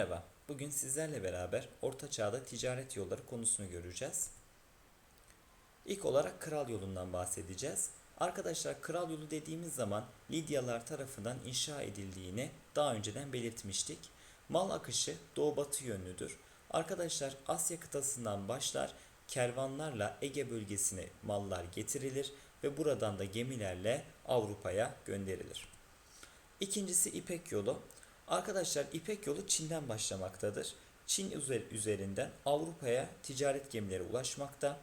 Merhaba, bugün sizlerle beraber Orta Çağ'da ticaret yolları konusunu göreceğiz. İlk olarak kral yolundan bahsedeceğiz. Arkadaşlar kral yolu dediğimiz zaman Lidyalar tarafından inşa edildiğini daha önceden belirtmiştik. Mal akışı doğu batı yönlüdür. Arkadaşlar Asya kıtasından başlar kervanlarla Ege bölgesine mallar getirilir ve buradan da gemilerle Avrupa'ya gönderilir. İkincisi İpek yolu. Arkadaşlar İpek yolu Çin'den başlamaktadır. Çin üzer- üzerinden Avrupa'ya ticaret gemileri ulaşmakta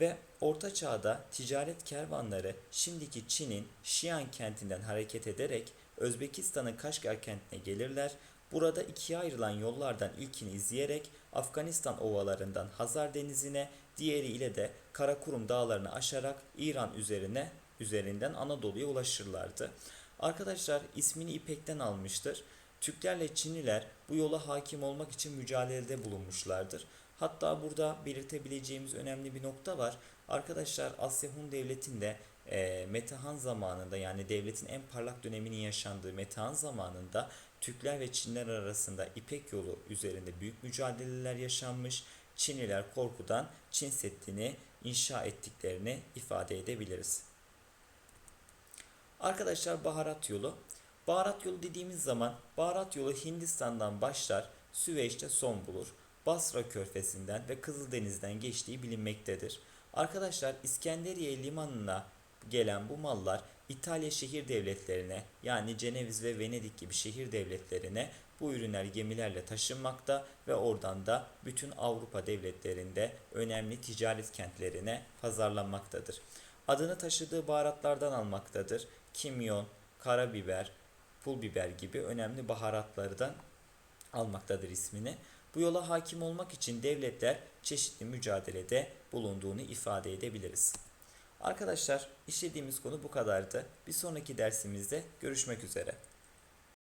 ve Orta Çağ'da ticaret kervanları şimdiki Çin'in Şian kentinden hareket ederek Özbekistan'ın Kaşgar kentine gelirler. Burada ikiye ayrılan yollardan ilkini izleyerek Afganistan ovalarından Hazar Denizi'ne, diğeri ile de Karakurum dağlarını aşarak İran üzerine üzerinden Anadolu'ya ulaşırlardı. Arkadaşlar ismini İpek'ten almıştır. Türklerle Çinliler bu yola hakim olmak için mücadelede bulunmuşlardır. Hatta burada belirtebileceğimiz önemli bir nokta var. Arkadaşlar Asya Hun Devleti'nde e, Metehan zamanında yani devletin en parlak döneminin yaşandığı Metehan zamanında Türkler ve Çinliler arasında İpek yolu üzerinde büyük mücadeleler yaşanmış. Çinliler korkudan Çin Seddi'ni inşa ettiklerini ifade edebiliriz. Arkadaşlar baharat yolu. Baharat yolu dediğimiz zaman baharat yolu Hindistan'dan başlar, Süveyş'te son bulur. Basra körfezinden ve Kızıldeniz'den geçtiği bilinmektedir. Arkadaşlar İskenderiye limanına gelen bu mallar İtalya şehir devletlerine yani Ceneviz ve Venedik gibi şehir devletlerine bu ürünler gemilerle taşınmakta ve oradan da bütün Avrupa devletlerinde önemli ticaret kentlerine pazarlanmaktadır. Adını taşıdığı baharatlardan almaktadır. Kimyon, karabiber, pul biber gibi önemli baharatlardan almaktadır ismini. Bu yola hakim olmak için devletler çeşitli mücadelede bulunduğunu ifade edebiliriz. Arkadaşlar işlediğimiz konu bu kadardı. Bir sonraki dersimizde görüşmek üzere.